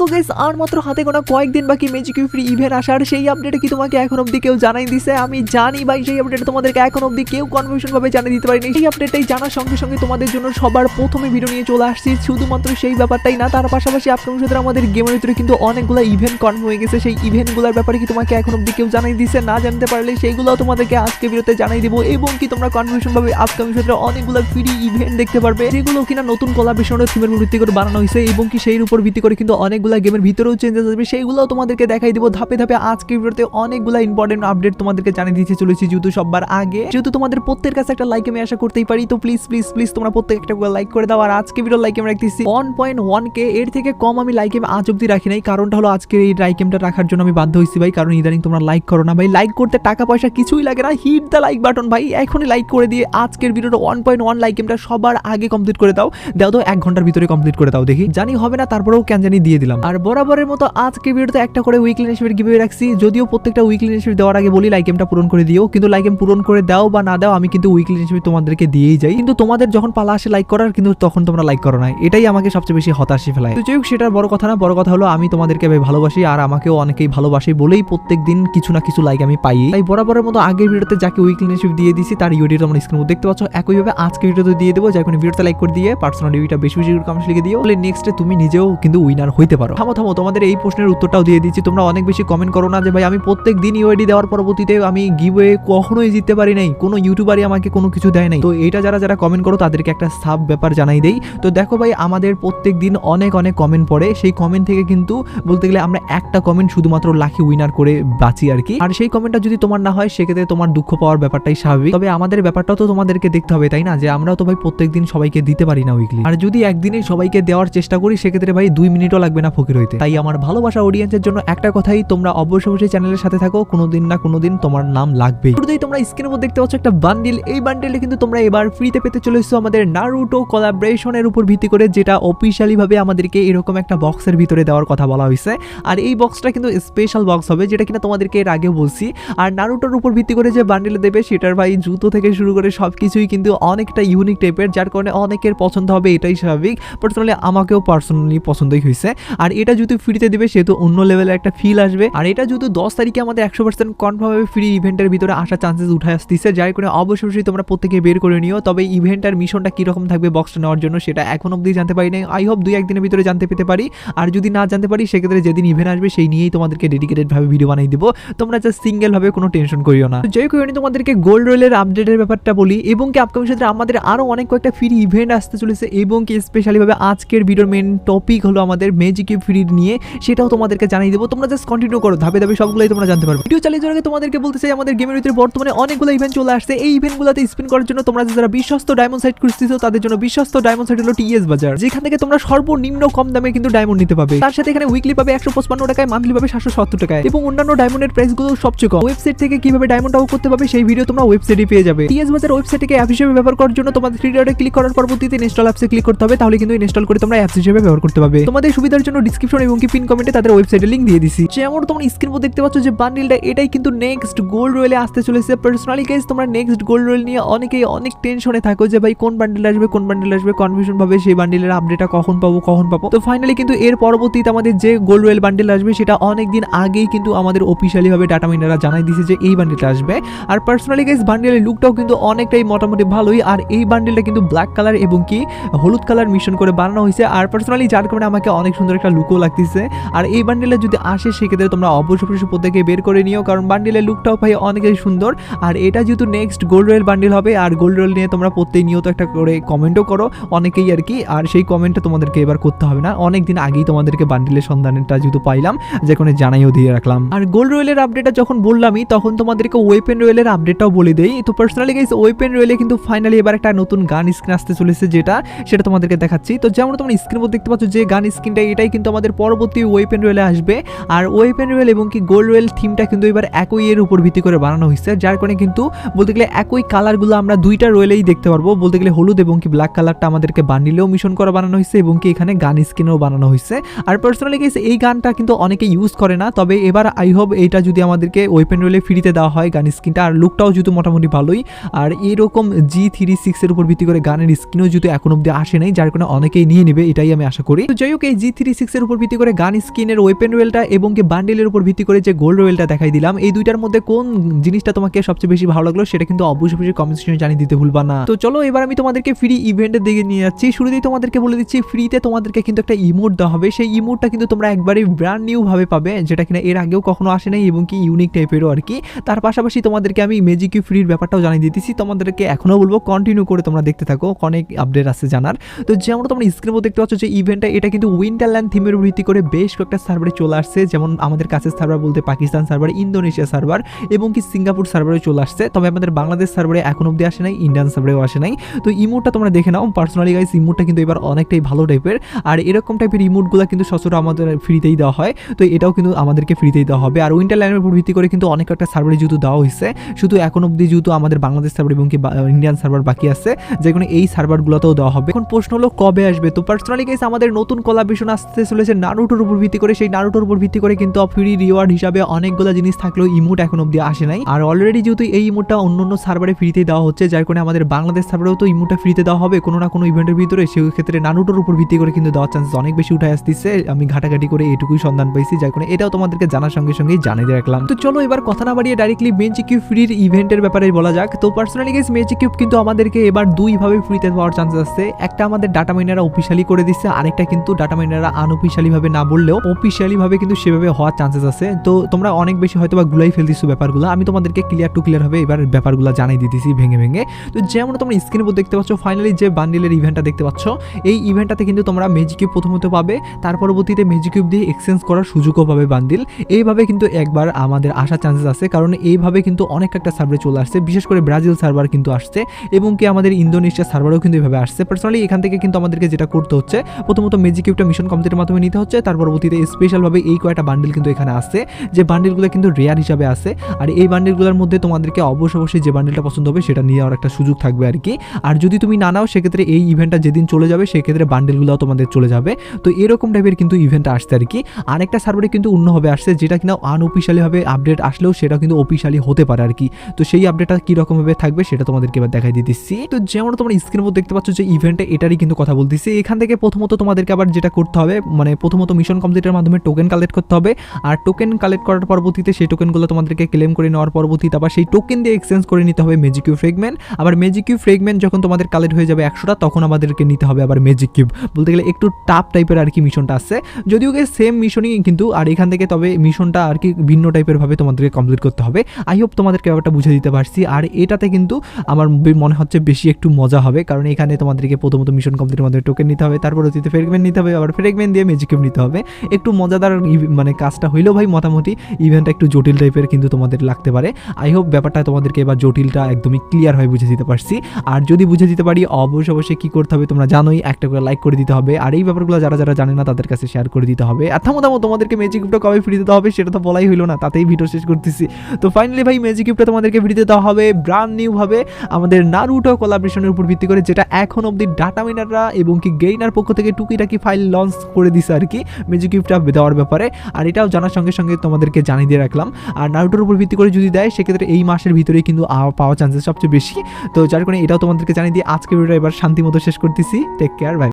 So guys আর মাত্র হাতে গোনা কয়েকদিন বাকি ম্যাজিক ফ্রি ইভেন্ট আসার, সেই আপডেটে কি তোমাকে এখন অবধি কেউ জানাই দিছে? আমি জানি ভাই, সেই আপডেট তোমাদেরকে এখন কেউ ভাবে জানিয়ে দিতে পারিনি। সেই আপডেটটাই জানার সঙ্গে সঙ্গে তোমাদের জন্য সবার প্রথমে ভিডিও নিয়ে চলে আসছি। শুধুমাত্র সেই ব্যাপারটাই না, তার পাশাপাশি আপকামিং সাথে আমাদের গেমের ভিতরে কিন্তু অনেকগুলো ইভেন্ট কনফার্ম হয়ে গেছে। সেই ইভেন্টগুলোর ব্যাপারে কি তোমাকে এখন কেউ জানাই দিছে? না জানতে পারলে সেইগুলো তোমাদেরকে আজকে ভিডিওতে জানাই দিব। এবং কি তোমরা কনফিউশন ভাবে আপকামিং সাথে অনেকগুলো ফ্রি ইভেন্ট দেখতে পারবে, যেগুলো কিনা নতুন কোলাবরেশনের থিমের ভিত্তি করে বানানো হয়েছে। এবং কি সেই উপর ভিত্তি করে কিন্তু অনেকগুলো গেমের ভিতরেও চেঞ্জেস আসবে সেইগুলো তোমাদেরকে দেখাই দিব। ধাপে ধাপে আজকে ভিডিওতে অনেকগুলো ইম্পর্টেন্ট আপডেট তোমাদেরকে জানিয়ে দিতে চলেছি যেহেতু সবার আগে। যেহেতু তোমাদের প্রত্যেকের কাছে একটা লাইক আমি আশা করতেই পারি, তো প্লিজ প্লিজ প্লিজ তোমরা প্রত্যেক একটা লাইক করে দাও। আর আজকে ভিডিও লাইক আমি রাখতেছি ওয়ান পয়েন্ট ওয়ান কে এর থেকে কম আমি লাইক আমি আজ অব্দি রাখি নাই। কারণটা হলো আজকের এই লাইকেমটা রাখার জন্য আমি বাধ্য হয়েছি ভাই। কারণ ইদানিং তোমরা লাইক করো না ভাই। লাইক করতে টাকা পয়সা কিছুই লাগে না। হিট দ্য লাইক বাটন ভাই। এখনই লাইক করে দিয়ে আজকের ভিডিওটা ওয়ান পয়েন্ট ওয়ান লাইকেমটা সবার আগে কমপ্লিট করে দাও। দাও তো এক ঘণ্টার ভিতরে কমপ্লিট করে দাও দেখি। জানি হবে না, তারপরেও কেন জানি দিয়ে দিলাম। আর বরাবরের মতো আজকে ভিডিওতে একটা করে উইকলি ইনিশিয়েটিভ গিভে রাখছি। যদিও প্রত্যেকটা উইকলি ইনিশিয়েটিভ দেওয়ার আগে বলি লাইকেমটা পূরণ করে দিও। কিন্তু লাইকেম পূরণ করে দাও বা না দাও, আমি কিন্তু উইকলি ইনিশিয়েটিভ তোমাদেরকে দিয়েই যাই। কিন্তু তোমাদের যখন পালা আসে লাইক করার, কিন্তু তখন তোমরা লাইক করো না। এটাই আমাকে সবচেয়ে বেশি হতাশি ফেলায়। তো যাই সেটার বড় কথা না, বড় কথা হলো আমি তোমাদেরকে ভালোবাসি আর আমাকেও অনেকেই ভালোবাসি বলেই প্রত্যেক দিন কিছু না কিছু লাইক আমি পাই। তাই বরাবরের মতো আগের ভিডিওতে যাকে উইকলি ইনিশিয়েটিভ দিয়ে দিছি তার ইউডি তোমরা স্ক্রিনে দেখতে পাচ্ছ। একইভাবে আজকে ভিডিওতে দিয়ে দেবো যাই ভিডিওতে লাইক করে দিয়ে পার্সোনাল ডিভিটা বেশি বেশি কমেন্টস লিখে দিও। নেক্সটে তুমি নিজেও কিন্তু উইনার হইতে পারো। থামো থামো, তোমাদের এই প্রশ্নের উত্তরটাও দিয়ে দিচ্ছি। তোমরা অনেক বেশি কমেন্ট করো না যে, ভাই, আমি প্রত্যেক দিন ইউআইডি দেওয়ার পরবর্তীতে আমি গিভওয়ে কখনোই জিততে পারি নাই। কোনো ইউটিউবারই আমাকে কোনো কিছু দেয় নাই। তো এটা যারা যারা কমেন্ট করো, তাদেরকে একটা সাব ব্যাপার জানাই দেই। তো দেখো ভাই, আমাদের প্রত্যেক দিন অনেক অনেক কমেন্ট পড়ে। সেই কমেন্ট থেকে কিন্তু বলতে গেলে আমরা একটা কমেন্ট শুধুমাত্র লাখি উইনার করে বাঁচি আর কি। আর সেই কমেন্টটা যদি তোমার না হয়, সেক্ষেত্রে তোমার দুঃখ পাওয়ার ব্যাপারটাই স্বাভাবিক। তবে আমাদের ব্যাপারটাও তো তোমাদেরকে দেখতে হবে, তাই না? যে, আমরাও তো ভাই প্রত্যেক দিন সবাইকে দিতে পারি না উইকলি আর যদি একদিনে সবাইকে দেওয়ার চেষ্টা করি, সেক্ষেত্রে ভাই দুই মিনিটও লাগবে না ফকির হইতে তাই আমার ভালোবাসা অডিয়েন্সের জন্য একটা কথাই, তোমরা অবশ্যই অবশ্যই চ্যানেলের সাথে থাকো, কোনোদিন না কোনোদিন তোমার নাম লাগবেই। শুরুতেই তোমরা স্ক্রিনের মধ্যে দেখতে পাচ্ছ একটা বান্ডিল এই বান্ডিলে কিন্তু তোমরা এবার ফ্রিতে পেতে চলে এসেছ আমাদের নারুটো কোলাবরেশনের উপর ভিত্তি করে, যেটা ভাবে আমাদেরকে এরকম একটা বক্সের ভিতরে দেওয়ার কথা বলা হয়েছে। আর এই বক্সটা কিন্তু স্পেশাল বক্স হবে, যেটা কিনা তোমাদেরকে এর আগেও বলছি। আর নারুটোর উপর ভিত্তি করে যে বান্ডিল দেবে, সেটার ভাই জুতো থেকে শুরু করে সব কিছুই কিন্তু অনেকটা ইউনিক টাইপের যার কারণে অনেকের পছন্দ হবে, এটাই স্বাভাবিক। পার্সোনালি আমাকেও পার্সোনালি পছন্দই হয়েছে। আর এটা যেহেতু ফ্রিতে দেবে, সেহেতু অন্য লেভেলের একটা ফিল আসবে। আর এটা যেহেতু দশ তারিখে আমাদের একশো পার্সেন্ট কনফার্মভাবে ফ্রি ইভেন্টের ভিতরে আসার চান্সেস উঠে আসতেছে। যাই করে অবশ্যই অবশ্যই তোমরা প্রত্যেকে বের করে নিও। তবে ইভেন্টের মিশনটা কীরকম থাকবে বক্সটা নেওয়ার জন্য, সেটা এখন অবধি জানতে পারি নাই। আই হোপ দুই একদিনের ভিতরে জানতে পেতে পারি। আর যদি না জানতে পারি, সেক্ষেত্রে যেদিন ইভেন্ট আসবে, সেই নিয়েই তোমাদেরকে ডেডিকেটেডভাবে ভিডিও বানিয়ে দিব। তোমরা জাস্ট সিঙ্গেল ভাবে কোনো টেনশন করিও না। যাই হোক আমি তোমাদেরকে গোল্ড রোলের আপডেটের ব্যাপারটা বলি। এবং কি আপকামিং সাথে আমাদের আরও অনেক কয়েকটা ফ্রি ইভেন্ট আসতে চলেছে। এবং কি স্পেশালিভাবে আজকের ভিডিওর মেন টপিক হলো আমাদের ম্যাজিক ফ্রি নিয়ে সেটাও তোমাদেরকে জানিয়ে দেবো। তোমরা জাস্ট কন্টিনিউ করো, ধাপে ধাপে সবগুলোই তোমরা জানতে পারবে। ভিডিও চালিয়ে যাওয়ার আগে তোমাদেরকে বলতে চাই, আমাদের গেমের ভিতরে বর্তমানে অনেকগুলো ইভেন্ট চলে আসছে। এই ইভেন্টগুলোতে স্পিন করার জন্য তোমরা যারা বিশ্বস্ত ডায়মন্ড সাইট খুঁজতেছো, তাদের জন্য বিশ্বস্ত ডায়মন্ড সাইট হলো টিএস বাজার যেখান থেকে তোমরা সর্বনিম্ন কম দামে কিন্তু ডায়মন্ড নিতে পাবে। তার সাথে এখানে উইকলি পাবে একশো পঁচপান্ন টাকায় মান্থলি পাবে সাতশো সত্তর টাকায়। এবং অন্যান্য ডায়মন্ডের প্রাইসগুলো সবচেয়ে কম। ওয়েবসাইট থেকে কীভাবে ডায়মন্ড আউট করতে পাবে সেই ভিডিও তোমরা ওয়েবসাইটে পেয়ে যাবে। টিএস বাজার ওয়েবসাইটকে অ্যাপ হিসেবে ব্যবহার করার জন্য তোমাদের থ্রি ক্লিক করার পরবর্তীতে ইনস্টল অ্যাপসে ক্লিক করতে হবে। তাহলে কিন্তু ইনস্টল করে তোমরা অ্যাপস হিসেবে ব্যবহার করতে পারবে। তোমাদের সুবিধার জন্য ডিসক্রিপশন এবং কি পিন কমেন্টে তাদের ওয়েবসাইটের লিংক দিয়ে দিছি। যেমন তোমরা স্ক্রিন মধ্যে দেখতে পাচ্ছ যে বান্ডিলটা এটাই কিন্তু নেক্সট গোল্ড রয়েলে আসতে চলেছে। পার্সোনালি গাইজ তোমরা নেক্সট গোল্ড রয়েল নিয়ে অনেকেই অনেক টেনশনে থাকো যে ভাই কোন বান্ডিল আসবে, কোন বান্ডিল আসবে কনফিউশন ভাবে সেই বান্ডিলের আপডেটটা কখন পাবো কখন পাবো। তো ফাইনালি কিন্তু এর পরবর্তীতে আমাদের যে গোল্ড রয়েল বান্ডিল আসবে, সেটা অনেক দিন আগেই কিন্তু আমাদের অফিসিয়ালি ভাবে ডাটা মাইনাররা জানাই দিয়েছে যে এই বান্ডিলটা আসবে। আর পার্সোনালি গাইজ বান্ডিলের লুকটাও কিন্তু অনেকটাই মোটামুটি ভালোই। আর এই বান্ডিলটা কিন্তু ব্ল্যাক কালার এবং কি হলুদ কালার মিশন করে বানানো হয়েছে। আর পার্সোনালি যার কারণে আমাকে অনেক সুন্দর একটা লুকও লাগতেছে। আর এই বান্ডিলে যদি আসে, সেক্ষেত্রে তোমরা অবশ্যই অবশ্যই প্রত্যেকে বের করে নিও, কারণ বান্ডিলের লুকটাও ভাই অনেকই সুন্দর। আর এটা যেহেতু নেক্সট গোল্ড রয়েল বান্ডিল হবে, আর গোল্ড রয়েল নিয়ে তোমরা প্রত্যেক নিয়ত একটা করে কমেন্টও করো অনেকেই আর কি। আর সেই কমেন্টটা তোমাদেরকে এবার করতে হবে না। অনেক দিন আগেই তোমাদেরকে বান্ডিলের সন্ধানটা যেহেতু পাইলাম, যে কোনো জানাইও দিয়ে রাখলাম। আর গোল্ড রয়েলের আপডেটটা যখন বললামই, তখন তোমাদেরকে ওয়েপেন রয়েলের আপডেটটাও বলে দেই। তো পার্সোনালি গাইস ওয়েপেন রয়েলে কিন্তু ফাইনালি এবার একটা নতুন গান স্ক্রিন আসতে চলেছে, যেটা, সেটা তোমাদেরকে দেখাচ্ছি। তো যেমন তোমরা স্ক্রিন দেখতে পাচ্ছ, যে গান স্ক্রিনটা এটাই কিন্তু আমাদের পরবর্তী ওয়েপেন রয়েলে আসবে। আর ওয়েপেন রয়েল এবং কি গোল্ড রয়েল থিমটা কিন্তু এবার একই এর উপর ভিত্তি করে বানানো হয়েছে, যার কারণে কিন্তু বলতে গেলে একই কালারগুলো আমরা দুইটা রয়েলেই দেখতে পারব। বলতে গেলে হলুদ এবং কি ব্ল্যাক কালারটা আমাদেরকে বান্ডিলেও মিশন করা বানানো হয়েছে এবং কি এখানে গান স্ক্রিনেও বানানো হয়েছে। আর পার্সোনালি গেছে এই গানটা কিন্তু অনেকে ইউজ করে না, তবে এবার আই হোপ এটা যদি আমাদেরকে ওয়েপেন রয়েলে ফ্রিতে দেওয়া হয় গান স্ক্রিনটা আর লুকটাও যেহেতু মোটামুটি ভালোই, আর এরকম জি থ্রি সিক্স এর উপর ভিত্তি করে গানের স্ক্রিনও যেহেতু এখন অব্দি আসে নাই, যার কারণে অনেকেই নিয়ে নেবে, এটাই আমি আশা করি। তো যাই হোক, এই জি থ্রি সিক্স কসমেটিক্সের উপর ভিত্তি করে গান স্কিনের ওয়েপেন রোয়েলটা এবং কি বান্ডেলের উপর ভিত্তি করে যে গোল্ড রোয়েলটা দেখাই দিলাম, এই দুইটার মধ্যে কোন জিনিসটা তোমাকে সবচেয়ে বেশি ভালো লাগল সেটা কিন্তু অবশ্যই অবশ্যই কমেন্ট সেকশনে জানিয়ে দিতে ভুলবা না। তো চলো এবার আমি তোমাদেরকে ফ্রি ইভেন্টের দিকে নিয়ে যাচ্ছি। শুরুতেই তোমাদেরকে বলে দিচ্ছি ফ্রিতে তোমাদেরকে কিন্তু একটা ইমোট দেওয়া হবে। সেই ইমোটটা কিন্তু তোমরা একবারই ব্র্যান্ড নিউ ভাবে পাবে, যেটা কিনা এর আগেও কখনো আসে নাই এবং কি ইউনিক টাইপেরও আর কি। তার পাশাপাশি তোমাদেরকে আমি ম্যাজিক ফ্রির ব্যাপারটাও জানিয়ে দিতেছি। তোমাদেরকে এখনও বলব কন্টিনিউ করে তোমরা দেখতে থাকো, অনেক আপডেট আছে জানার। তো যেমন তোমরা স্ক্রিনের মধ্যে দেখতে পাচ্ছ যে ইভেন্টটা এটা কিন্তু উইন্টারল্যান্ড থিমের ভিত্তি করে বেশ কয়েকটা সার্ভারে চলে আসছে, যেমন আমাদের কাছের সার্ভার বলতে পাকিস্তান সার্ভার, ইন্দোনেশিয়া সার্ভার এবং কি সিঙ্গাপুর সার্ভারে চলে আসছে। তবে আমাদের বাংলাদেশ সার্ভারে এখন অব্দি আসে নাই, ইন্ডিয়ান সার্ভারেও আসে নাই। তো ইমোটটা তোমরা দেখে নাও। পার্সোনালি গাইস ইমোটটা কিন্তু এবার অনেকটাই ভালো টাইপের আর এরকম টাইপের ইমোটগুলো কিন্তু সচরাচর আমাদের ফ্রিতেই দেওয়া হয়। তো এটাও কিন্তু আমাদেরকে ফ্রিতেই দেওয়া হবে। আর উইন্টার ল্যান্ডের উপর ভিত্তি করে কিন্তু অনেক একটা সার্ভারে যেহেতু দেওয়া হয়েছে, শুধু এখন অব্দি যেহেতু আমাদের বাংলাদেশ সার্ভার এবং কি ইন্ডিয়ান সার্ভার বাকি আছে, যেখানে এই সার্ভারগুলোতেও দেওয়া হবে। এখন প্রশ্ন হলো, কবে আসবে? তো পার্সোনালি গাইস আমাদের নতুন কোলাবরেশন আসতে চলেছে নারুটোর উপর ভিত্তি করে, সেই নারুটোর উপর ভিত্তি করে কিন্তু ফ্রি রিওয়ার্ড হিসাবে অনেকগুলো জিনিস থাকলেও ইমোট এখন অব্দি আসে নাই। আর অলরেডি যেহেতু এই ইমোটটা অন্য অন্য সার্ভারে ফ্রিতে দেওয়া হচ্ছে, যার কারণে আমাদের বাংলাদেশ সার্ভারেও তো ইমোটটা ফ্রিতে দেওয়া হবে, কোনো না কোনো ইভেন্টের ভিতরে সেই ক্ষেত্রে নারুটোর উপর ভিত্তি করে কিন্তু দেওয়ার চান্সেস অনেক বেশি উঠে আসতেছে। আমি ঘাটাঘাটি করে এটুকুই সন্ধান পাইছি, যার কারণে এটাও তোমাদেরকে জানার সঙ্গে সঙ্গেই জানিয়ে রাখলাম। তো চলো এবার কথা না বাড়িয়ে ডাইরেক্টলি মেজিক কিউব ফ্রির ইভেন্টের ব্যাপারে বলা যাক। তো পার্সোনালি গেস মেজিক কিউব কিন্তু আমাদেরকে এবার দুইভাবে ফ্রিতে পাওয়ার চান্স আছে। একটা আমাদের ডাটা মাইনাররা অফিসিয়ালি করে দিচ্ছে আরেকটা কিন্তু ডাটা মাইনাররা আনঅফিসিয়ালি ভাবে না বললেও অফিসিয়ালি ভাবে কিন্তু সেভাবে হওয়ার চান্সেস আছে। তো তোমরা অনেক বেশি হয়তো বা গুলাই ফেলতেছো ব্যাপারগুলো। আমি তোমাদেরকে ক্লিয়ার টু ক্লিয়ার হবে এবার ব্যাপারগুলো জানাই দিতেছি ভেঙে ভেঙে। তো যেমন তোমরা স্ক্রিনের উপর দেখতে পাচ্ছ ফাইনালি যে বান্ডিলের ইভেন্টটা দেখতে পাচ্ছ, এই ইভেন্টটাতে কিন্তু তোমরা ম্যাজিক কিউব প্রথমত পাবে। তার পরবর্তীতে ম্যাজিক কিউব দিয়ে এক্সচেঞ্জ করার সুযোগও পাবে বান্ডিল এইভাবে কিন্তু একবার আমাদের আসার চান্সেস আছে, কারণ এইভাবে কিন্তু অনেক একটা সার্ভারে চলে আসছে। বিশেষ করে ব্রাজিল সার্ভার কিন্তু আসছে, এবং কি আমাদের ইন্দোনেশিয়া সার্ভারও কিন্তু এভাবে আসছে। পার্সোনালি এখান থেকে কিন্তু আমাদেরকে যেটা করতে হচ্ছে, প্রথমত ম্যাজিক কিউবটা মিশন কমপ্লিটের মাধ্যমে নিতে হচ্ছে। তার পরবর্তীতে স্পেশালভাবে এই কয়েকটা বান্ডিল কিন্তু এখানে আসছে যে বান্ডিলগুলো কিন্তু রেয়ার হিসাবে আছে। আর এই বান্ডিলগুলোর মধ্যে তোমাদেরকে অবশ্যই অবশ্যই যে বান্ডিলটা পছন্দ হবে সেটা নেওয়ার একটা সুযোগ থাকবে আর কি। আর যদি তুমি না নাও, সেক্ষেত্রে এই ইভেন্টটা যেদিন চলে যাবে, সেক্ষেত্রে বান্ডিলগুলোও তোমাদের চলে যাবে। তো এরকম টাইপের কিন্তু ইভেন্টটা আসছে আর কি। আরেকটা সার্ভারে কিন্তু অন্যভাবে আসছে, যেটা কিনা আনঅফিসিয়ালিভাবে আপডেট আসলেও সেটা কিন্তু অফিসিয়ালি হতে পারে আর কি। তো সেই আপডেটটা কীরকমভাবে থাকবে সেটা তোমাদেরকে এবার দেখাই দিতেছি তো যেমন তোমরা স্ক্রিনের মধ্যে দেখতে পাচ্ছ যে ইভেন্টে এটারই কিন্তু কথা বলতেছি। এখান থেকে প্রথমত তোমাদেরকে আবার যেটা করতে হবে মানে প্রথমত মিশন কমপ্লিটের মাধ্যমে টোকেন কালেক্ট করতে হবে। আর টোকেন কালেক্ট করার পরবর্তীতে সেই টোকেনগুলো তোমাদেরকে ক্লেম করে নেওয়ার পরবর্তীতে আবার সেই টোকেন দিয়ে এক্সচেঞ্জ করে নিতে হবে ম্যাজিক কিউ ফ্রেগমেন্ট আবার ম্যাজিক কিউ ফ্রেগমেন্ট যখন তোমাদের কালেক্ট হয়ে যাবে একশোটা, তখন আমাদেরকে নিতে হবে আবার ম্যাজিক কিউব বলতে গেলে একটু টাফ টাইপের আর কি মিশনটা আছে। যদিও সেম মিশনই কিন্তু, আর এখান থেকে তবে মিশনটা আর কি ভিন্ন টাইপের ভাবে তোমাদেরকে কমপ্লিট করতে হবে। আই হোপ তোমাদেরকে ব্যাপারটা বুঝে দিতে পারছি। আর এটাতে কিন্তু আমার মনে হচ্ছে বেশি একটু মজা হবে। কারণ এখানে তোমাদেরকে প্রথমত মিশন কমপ্লিটের মধ্যে টোকেন নিতে হবে, তারপর অতীতে ফ্রেগমেন্ট নিতে হবে, আবার ফ্রেগমেন্ট ম্যাজিক কিউব নিতে হবে। একটু মজাদার মানে কাজটা হইলেও ভাই মোটামুটি ইভেন্টটা একটু জটিল টাইপের কিন্তু তোমাদের লাগতে পারে। আই হোপ ব্যাপারটা তোমাদেরকে এবার জটিলটা একদমই ক্লিয়ার হয়ে বুঝে দিতে পারছি। আর যদি বুঝে দিতে পারি, অবশ্যই অবশ্যই কী করতে হবে তোমরা জানোই, একটা করে লাইক করে দিতে হবে। আর এই ব্যাপারগুলো যারা যারা জানে না, তাদের কাছে শেয়ার করে দিতে হবে। আর থামো তোমাদেরকে ম্যাজিক কিউবটা কবে ফ্রি দিতে হবে সেটা তো বলাই হইল না, তাতেই ভিডিও শেষ করতেছি। তো ফাইনালি ভাই ম্যাজিক কিউবটা তোমাদেরকে ফ্রি দিতে হবে ব্র্যান্ড নিউ ভাবে। আমাদের নারুটো কোলাবরেশনের উপর ভিত্তি করে, যেটা এখন অবধি ডাটা মিনাররা এবং কি গেইনার পক্ষ থেকে টুকিটাকি ফাইল লঞ্চ করে দিছে আর কি ম্যাজিক কিউবটা দেওয়ার ব্যাপারে। আর এটাও জানার সঙ্গে সঙ্গে তোমাদেরকে জানিয়ে দিয়ে রাখলাম। আর নারুটোর উপর ভিত্তি করে যদি দেয়, সেক্ষেত্রে এই মাসের ভিতরেই কিন্তু পাওয়া চান্সেস সবচেয়ে বেশি। তো যার কারণে এটাও তোমাদেরকে জানিয়ে দিয়ে আজকে ভিডিওটা এবার শান্তি মতো শেষ করতেছি। Take care bye